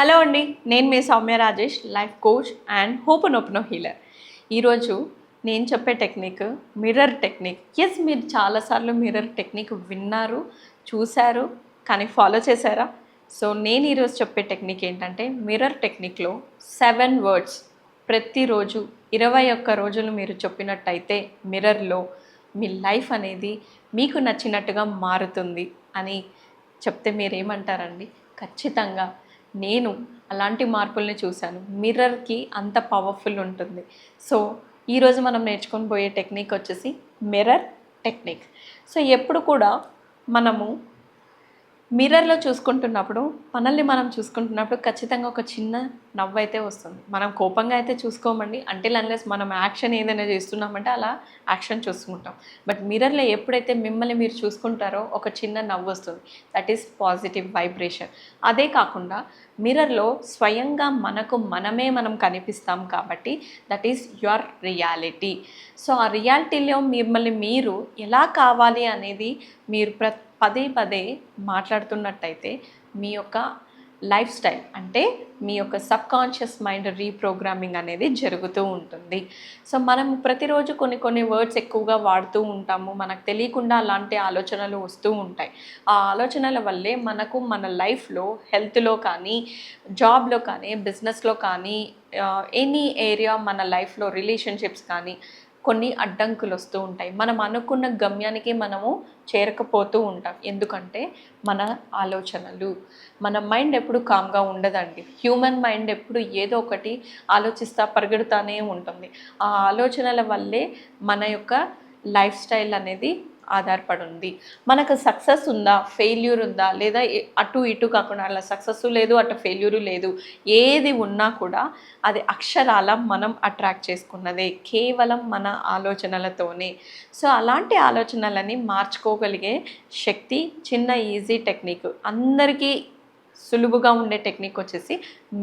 Hello అండి నేను మీ Soumya Rajesh life coach and hope open healer. ఈరోజు నేను చెప్పే టెక్నిక్ మిర్రర్ టెక్నిక్. ఎస్ మీరు చాలాసార్లు మిర్రర్ టెక్నిక్ విన్నారు చూశారు కానీ ఫాలో చేశారా? సో నేను ఈరోజు చెప్పే టెక్నిక్ ఏంటంటే మిర్రర్ టెక్నిక్లో సెవెన్ వర్డ్స్ ప్రతిరోజు ఇరవై ఒక్క రోజులు మీరు చెప్పినట్టయితే మిర్రర్లో మీ లైఫ్ అనేది మీకు నచ్చినట్టుగా మారుతుంది అని చెప్తే మీరేమంటారండి? ఖచ్చితంగా నేను అలాంటి మార్పుల్ని చూశాను. మిర్రర్కి అంత పవర్ఫుల్ ఉంటుంది. సో ఈరోజు మనం నేర్చుకొని పోయే టెక్నిక్ వచ్చేసి మిర్రర్ టెక్నిక్. సో ఎప్పుడు కూడా మనము మిర్రర్లో చూసుకుంటున్నప్పుడు మనల్ని మనం చూసుకుంటున్నప్పుడు ఖచ్చితంగా ఒక చిన్న నవ్వు అయితే వస్తుంది. మనం కోపంగా అయితే చూసుకోమండి. అంటే అన్లెస్ మనం యాక్షన్ ఏదైనా చేస్తున్నామంటే అలా యాక్షన్ చూసుకుంటాం. బట్ మిర్రర్లో ఎప్పుడైతే మిమ్మల్ని మీరు చూసుకుంటారో ఒక చిన్న నవ్వు వస్తుంది. దట్ ఈస్ పాజిటివ్ వైబ్రేషన్ అదే కాకుండా మిర్రర్లో స్వయంగా మనకు మనమే మనం కనిపిస్తాం కాబట్టి that is your reality so ఆ రియాలిటీలో మిమ్మల్ని మీరు ఎలా కావాలి అనేది మీరు ప్రతి పదే పదే మాట్లాడుతున్నట్టయితే మీ యొక్క లైఫ్ స్టైల్ అంటే మీ యొక్క సబ్ కాన్షియస్ మైండ్ రీప్రోగ్రామింగ్ అనేది జరుగుతూ ఉంటుంది. సో మనం ప్రతిరోజు కొన్ని కొన్ని వర్డ్స్ ఎక్కువగా వాడుతూ ఉంటాము. మనకు తెలియకుండా అలాంటి ఆలోచనలు వస్తూ ఉంటాయి. ఆ ఆలోచనల వల్లే మనకు మన లైఫ్లో హెల్త్లో కానీ జాబ్లో కానీ బిజినెస్లో కానీ ఎనీ ఏరియా మన లైఫ్లో రిలేషన్షిప్స్ కానీ కొన్ని అడ్డంకులు వస్తూ ఉంటాయి. మనం అనుకున్న గమ్యానికి మనము చేరకపోతూ ఉంటాం. ఎందుకంటే మన ఆలోచనలు మన మైండ్ ఎప్పుడు కామ్గా ఉండదండి. హ్యూమన్ మైండ్ ఎప్పుడు ఏదో ఒకటి ఆలోచిస్తా పరిగెడుతూనే ఉంటుంది. ఆ ఆలోచనల వల్లే మన యొక్క లైఫ్ స్టైల్ అనేది ఆధారపడి ఉంది మనకు సక్సెస్ ఉందా? ఫెయిల్యూర్ ఉందా? లేదా అటు ఇటు కాకుండా అలా సక్సెస్ లేదు అటు ఫెయిల్యూరు లేదు ఏది ఉన్నా కూడా అది అక్షరాల మనం అట్రాక్ట్ చేసుకున్నదే కేవలం మన ఆలోచనలతోనే. సో అలాంటి ఆలోచనలని మార్చుకోగలిగే శక్తి చిన్న ఈజీ టెక్నిక్ అందరికీ సులువుగా ఉండే టెక్నిక్ వచ్చేసి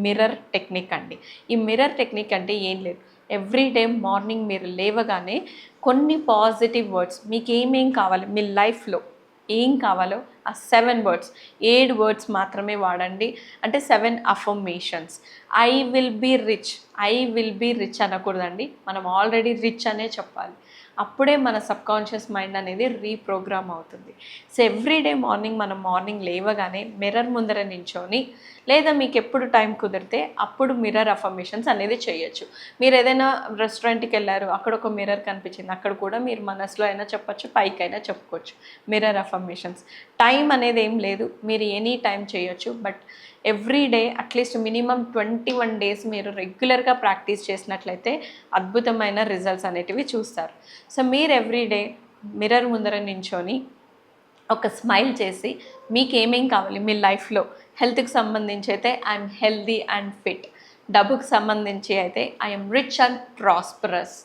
మిర్రర్ టెక్నిక్ అండి. ఈ మిర్రర్ టెక్నిక్ అంటే ఏం లేదు. ఎవ్రీ డే మార్నింగ్ మీరు లేవగానే కొన్ని పాజిటివ్ వర్డ్స్ మీకు ఏమేం కావాలి? మీ లైఫ్లో ఏం కావాలో ఆ సెవెన్ వర్డ్స్ ఏడు వర్డ్స్ మాత్రమే వాడండి. అంటే seven affirmations I will be rich I will be rich అనకూడదండి. మనం ఆల్రెడీ రిచ్ అనే చెప్పాలి. అప్పుడే మన సబ్ కాన్షియస్ మైండ్ అనేది రీప్రోగ్రామ్ అవుతుంది. సో ఎవ్రీడే మార్నింగ్ మనం మార్నింగ్ లేవగానే మిర్రర్ ముందర నించొని లేదా మీకు ఎప్పుడు టైం కుదిరితే అప్పుడు మిర్రర్ అఫర్మేషన్స్ అనేది చేయొచ్చు. మీరు ఏదైనా రెస్టారెంట్కి వెళ్ళారు అక్కడ ఒక మిర్రర్ కనిపించింది అక్కడ కూడా మీరు మనసులో అయినా చెప్పొచ్చు పైకి అయినా చెప్పుకోవచ్చు. Mirror affirmations. టైం అనేది ఏం లేదు. మీరు ఎనీ టైం చేయొచ్చు. But every day at least minimum twenty one days మీరు రెగ్యులర్గా ప్రాక్టీస్ చేసినట్లయితే అద్భుతమైన రిజల్ట్స్ అనేటివి చూస్తారు. సో మీరు ఎవ్రీ డే మిర్రర్ ముందర నించొని ఒక స్మైల్ చేసి మీకు ఏమేం కావాలి మీ లైఫ్లో? హెల్త్కి సంబంధించి అయితే ఐఎమ్ హెల్దీ అండ్ ఫిట్. డబ్బుకి సంబంధించి అయితే I'm rich and prosperous.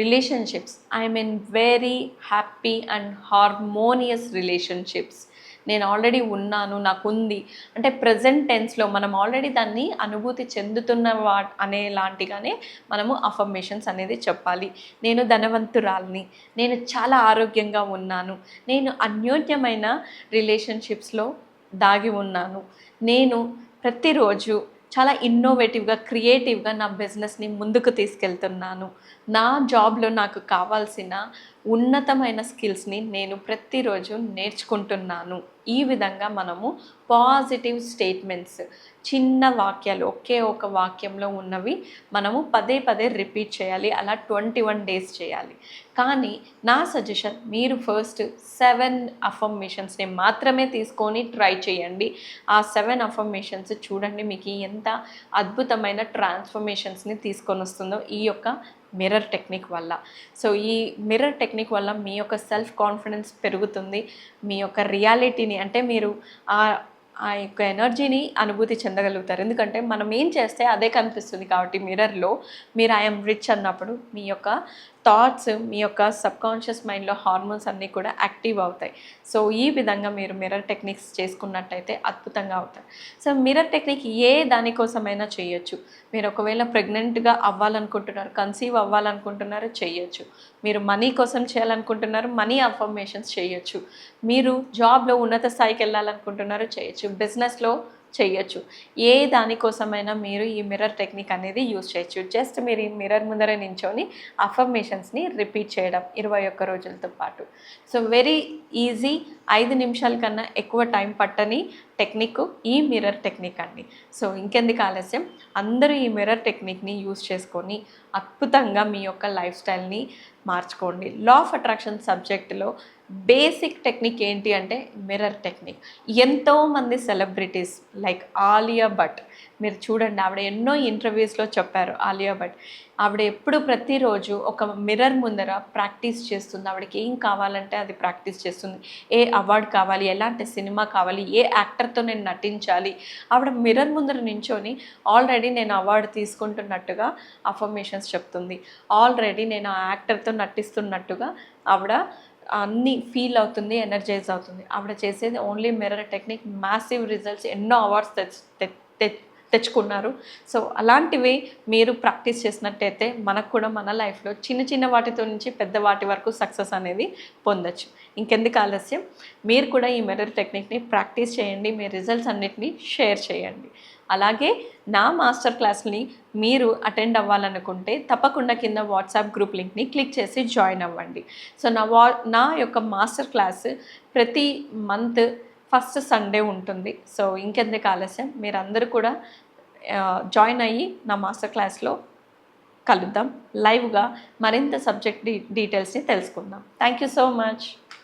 Relationships I'm in very happy and harmonious relationships. నేను ఆల్రెడీ ఉన్నాను నాకు ఉంది అంటే ప్రజెంట్ టెన్స్లో మనం ఆల్రెడీ దాన్ని అనుభూతి చెందుతున్న వా అనే లాంటిగానే మనము అఫర్మేషన్స్ అనేది చెప్పాలి. నేను ధనవంతురాల్ని నేను చాలా ఆరోగ్యంగా ఉన్నాను. నేను అన్యోన్యమైన రిలేషన్షిప్స్లో దాగి ఉన్నాను. నేను ప్రతిరోజు చాలా ఇన్నోవేటివ్గా క్రియేటివ్గా నా బిజినెస్ని ముందుకు తీసుకెళ్తున్నాను. నా జాబ్లో నాకు కావాల్సిన ఉన్నతమైన స్కిల్స్ని నేను ప్రతిరోజు నేర్చుకుంటున్నాను. ఈ విధంగా మనము పాజిటివ్ స్టేట్మెంట్స్ చిన్న వాక్యాలు ఒకే ఒక వాక్యంలో ఉన్నవి మనము పదే పదే రిపీట్ చేయాలి. అలా ట్వంటీ వన్ డేస్ చేయాలి. కానీ నా సజెషన్ మీరు ఫస్ట్ సెవెన్ అఫర్మేషన్స్ని మాత్రమే తీసుకొని ట్రై చేయండి. ఆ సెవెన్ అఫర్మేషన్స్ చూడండి మీకు ఎంత అద్భుతమైన ట్రాన్స్ఫర్మేషన్స్ని తీసుకొని వస్తుందో ఈ యొక్క మిర్రర్ టెక్నిక్ వల్ల. సో ఈ మిర్రర్ టెక్నిక్ వల్ల మీ యొక్క సెల్ఫ్ కాన్ఫిడెన్స్ పెరుగుతుంది. మీ యొక్క రియాలిటీని అంటే మీరు ఆ ఆ యొక్క ఎనర్జీని అనుభూతి చెందగలుగుతారు. ఎందుకంటే మనం ఏం చేస్తే అదే కనిపిస్తుంది కాబట్టి మిర్రర్లో. మీరు ఐఎమ్ రిచ్ అన్నప్పుడు మీ యొక్క థాట్స్ మీ యొక్క సబ్ కాన్షియస్ మైండ్లో హార్మోన్స్ అన్నీ కూడా యాక్టివ్ అవుతాయి. సో ఈ విధంగా మీరు మిర్రర్ టెక్నిక్స్ చేసుకున్నట్టయితే అద్భుతంగా అవుతాయి. సో మిర్రర్ టెక్నిక్ ఏ దానికోసమైనా చేయొచ్చు. మీరు ఒకవేళ ప్రెగ్నెంట్గా అవ్వాలనుకుంటున్నారు కన్సీవ్ అవ్వాలనుకుంటున్నారు చేయొచ్చు. మీరు మనీ కోసం చేయాలనుకుంటున్నారు మనీ అఫర్మేషన్స్ చేయొచ్చు. మీరు జాబ్లో ఉన్నత స్థాయికి వెళ్ళాలనుకుంటున్నారు చేయొచ్చు. బిజినెస్లో చేయొచ్చు. ఏ దానికోసమైనా మీరు ఈ మిర్రర్ టెక్నిక్ అనేది యూస్ చేయొచ్చు. జస్ట్ మీరు ఈ మిర్రర్ ముందర నించొని అఫర్మేషన్స్ని రిపీట్ చేయడం ఇరవై ఒక్క రోజులతో పాటు. So very easy. ఐదు నిమిషాల కన్నా ఎక్కువ టైం పట్టని టెక్నిక్ ఈ మిర్రర్ టెక్నిక్ అండి. సో ఇంకెందుకు ఆలస్యం? అందరూ ఈ మిర్రర్ టెక్నిక్ని యూస్ చేసుకొని అద్భుతంగా మీ యొక్క లైఫ్ స్టైల్ని మార్చుకోండి. లా ఆఫ్ అట్రాక్షన్ సబ్జెక్టులో బేసిక్ టెక్నిక్ ఏంటి అంటే మిర్రర్ టెక్నిక్. ఎంతోమంది సెలబ్రిటీస్ లైక్ ఆలియా భట్ మీరు చూడండి ఆవిడ ఎన్నో ఇంటర్వ్యూస్లో చెప్పారు ఆలియా భట్. ఆవిడ ఎప్పుడు ప్రతిరోజు ఒక మిర్రర్ ముందర ప్రాక్టీస్ చేస్తుంది. ఆవిడకి ఏం కావాలంటే అది ప్రాక్టీస్ చేస్తుంది. ఏ అవార్డు కావాలి ఎలాంటి సినిమా కావాలి ఏ యాక్టర్తో నేను నటించాలి. ఆవిడ మిర్రర్ ముందర నించొని ఆల్రెడీ నేను అవార్డు తీసుకుంటున్నట్టుగా అఫర్మేషన్స్ చెప్తుంది. ఆల్రెడీ నేను ఆ యాక్టర్తో నటిస్తున్నట్టుగా ఆవిడ అన్ని ఫీల్ అవుతుంది ఎనర్జైజ్ అవుతుంది. ఆవిడ చేసేది only mirror technique massive results ఎన్నో అవార్డ్స్ తెచ్ తె- తె- తెచ్చుకున్నారు. సో అలాంటివి మీరు ప్రాక్టీస్ చేసినట్టయితే మనకు కూడా మన లైఫ్లో చిన్న చిన్న వాటితో నుంచి పెద్ద వాటి వరకు సక్సెస్ అనేది పొందొచ్చు. ఇంకెందుకు ఆలస్యం? మీరు కూడా ఈ మిర్రర్ టెక్నిక్ని ప్రాక్టీస్ చేయండి మీ రిజల్ట్స్ అన్నిటిని షేర్ చేయండి. అలాగే నా మాస్టర్ క్లాస్ని మీరు అటెండ్ అవ్వాలనుకుంటే తప్పకుండా కింద వాట్సాప్ గ్రూప్ లింక్ని క్లిక్ చేసి జాయిన్ అవ్వండి. సో నా వా నా యొక్క మాస్టర్ క్లాస్ ప్రతి మంత్ ఫస్ట్ సండే ఉంటుంది. సో ఇంకెందుకు ఆలస్యం? మీరందరూ కూడా జాయిన్ అయ్యి నా మాస్టర్ క్లాస్లో కలుద్దాం. లైవ్గా మరింత సబ్జెక్ట్ డీ డీటెయిల్స్ని తెలుసుకుందాం. Thank you so much.